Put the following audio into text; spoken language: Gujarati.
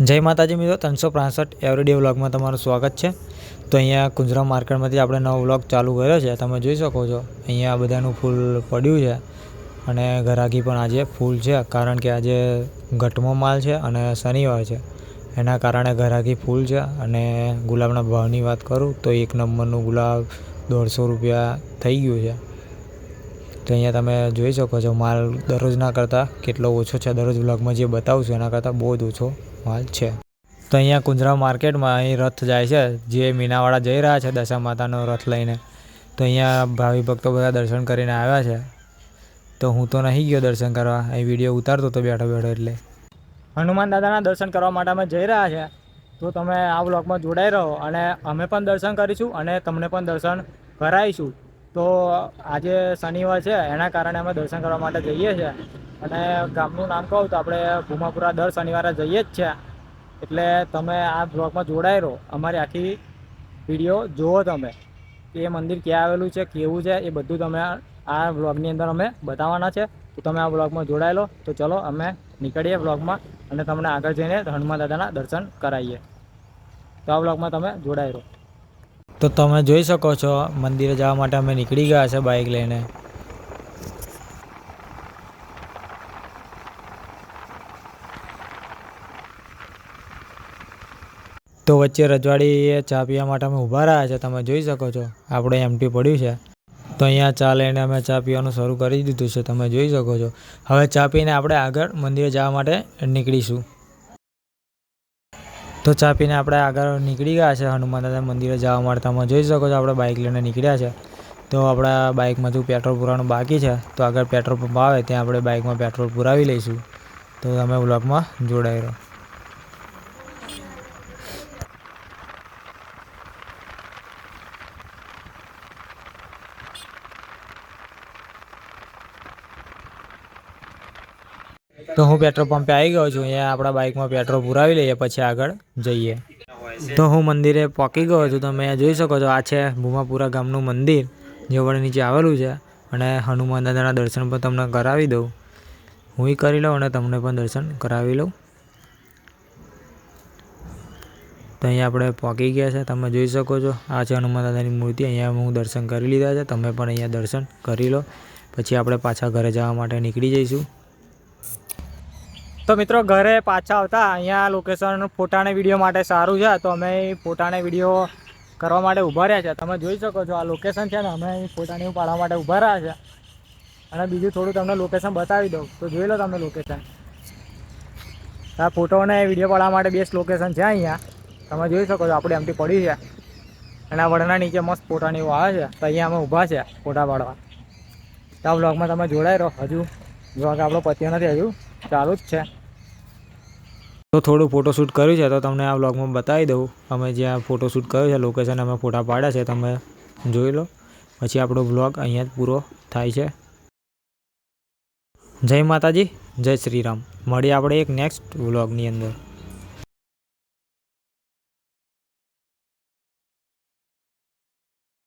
જય માતાજી મિત્રો, ત્રણસો પાંસઠ એવરીડે વ્લોગમાં તમારું સ્વાગત છે. તો અહીંયા કુંજરા માર્કેટમાંથી આપણે નવો વ્લોગ ચાલુ કર્યો છે. તમે જોઈ શકો છો, અહીંયા બધાનું ફૂલ પડ્યું છે અને ઘરાકી પણ આજે ફૂલ છે, કારણ કે આજે ઘટમો માલ છે અને શનિવાર છે. એના કારણે ઘરાકી ફૂલ છે અને ગુલાબના ભાવની વાત કરું તો એક નંબરનું ગુલાબ દોઢસો રૂપિયા થઈ ગયું છે. તો અહીંયા તમે જોઈ શકો છો, માલ દરરોજના કરતાં કેટલો ઓછો છે. દરરોજ વ્લોગમાં જે બતાવું છું, એના કરતાં બહુ જ ઓછો માલ છે. તો અહીંયા કુંજરા માર્કેટમાં અહીં રથ જાય છે. જે મીનાવાળા જઈ રહ્યા છે દશા માતાનો રથ લઈને. તો અહીંયા ભાવિ ભક્તો બધા દર્શન કરીને આવ્યા છે. તો હું તો નહીં ગયો દર્શન કરવા. અહીં વીડિયો ઉતારતો હતો બેઠો બેઠો એટલે. હનુમાન દાદાના દર્શન કરવા માટે અમે જઈ રહ્યા છે. તો તમે આ બ્લોગમાં જોડાઈ રહો અને અમે પણ દર્શન કરીશું અને તમને પણ દર્શન કરાવીશું. તો આજે શનિવાર છે, એના કારણે અમે દર્શન કરવા માટે જઈએ છીએ. અને ગામનું નામ કહું તો આપણે ભૂમાપુરા દર શનિવારે જઈએ જ છે. એટલે તમે આ બ્લોગમાં જોડાઈ રહો. અમારી આખી વીડિયો જુઓ તમે. એ મંદિર ક્યાં આવેલું છે, કેવું છે, એ બધું તમે આ બ્લોગની અંદર અમે બતાવવાના છે. તો તમે આ જોડાઈ લો. તો ચલો, અમે નીકળીએ બ્લોગમાં અને તમને આગળ જઈને હનુમાન દાદાના દર્શન કરાવીએ. તો આ બ્લોગમાં તમે જોડાઈ રહો. તો તમે જોઈ શકો છો, મંદિરે જવા માટે અમે નીકળી ગયા છે બાઇક લઈને. તો વચ્ચે રજવાડીએ ચા પીવા માટે અમે ઊભા રહ્યા છે, તમે જોઈ શકો છો, આપણે એમટી પડ્યું છે. તો અહીંયા ચા લઈને અમે ચા પીવાનું શરૂ કરી દીધું છે, તમે જોઈ શકો છો. હવે ચા પીને આપણે આગળ મંદિરે જવા માટે નીકળીશું. તો ચા પીને આપણે આગળ નીકળી ગયા છે હનુમાન દાદા મંદિરે જવા માટે. જોઈ શકો છો આપણે બાઇક લઈને નીકળ્યા છે. તો આપણા બાઇકમાં જો પેટ્રોલ પુરાવાનું બાકી છે. તો આગળ પેટ્રોલ પંપ આવે, ત્યાં આપણે બાઇકમાં પેટ્રોલ પુરાવી લઈશું. તો તમે બ્લોગમાં જોડાઈ રહો. તો હું પેટ્રોલ પંપે આવી ગયો છું, અહીંયા આપણા બાઇકમાં પેટ્રોલ પુરાવી લઈએ, પછી આગળ જઈએ. તો હું મંદિરે પહોંચી ગયો છું, તમે જોઈ શકો છો, આ છે ભૂમાપુરા ગામનું મંદિર, જે વળી નીચે આવેલું છે, અને હનુમાન દાદાના દર્શન પણ તમને કરાવી દઉં. હું કરી લઉં અને તમને પણ દર્શન કરાવી લઉં. તો અહીંયા આપણે પહોંચી ગયા છે, તમે જોઈ શકો છો, આ છે હનુમાન દાદાની મૂર્તિ, અહીંયા હું દર્શન કરી લીધા છે, તમે પણ અહીંયા દર્શન કરી લો. પછી આપણે પાછા ઘરે જવા માટે નીકળી જઈશું. તો મિત્રો ઘરે પાછા આવતા અહીંયા લોકેશન ફોટાને વીડિયો માટે સારું છે. તો અમે ફોટાને વીડિયો કરવા માટે ઊભા રહ્યા છે. તમે જોઈ શકો છો આ લોકેશન છે ને, અમે ફોટાને પાડવા માટે ઊભા રહ્યા છે. અને બીજું થોડું તમને લોકેશન બતાવી દઉં. તો જોઈ લો તમે લોકેશન આ ફોટો અને વીડિયો પાડવા માટે બેસ્ટ લોકેશન છે અહીંયા. તમે જોઈ શકો છો, આપણે એમથી પડી છે. અને આ વડના નીચે મસ્ત ફોટાની એવું આવે છે. તો અહીંયા અમે ઊભા છે ફોટા પાડવા. તો આ બ્લોગમાં તમે જોડાઈ રહો. હજુ બ્લોગ આપણો પત્યો નથી, હજુ ચાલુ જ છે. તો થોડું ફોટોશૂટ કર્યું છે, તો તમને આ બ્લોગમાં બતાવી દઉં. અમે જ્યાં ફોટોશૂટ કર્યું છે લોકેશન અમે ફોટા પાડ્યા છે, તમે જોઈ લો. પછી આપણો બ્લોગ અહીંયા જ પૂરો થાય છે. જય માતાજી, જય શ્રી રામ મળીએ આપણે એક નેક્સ્ટ વ્લોગની અંદર.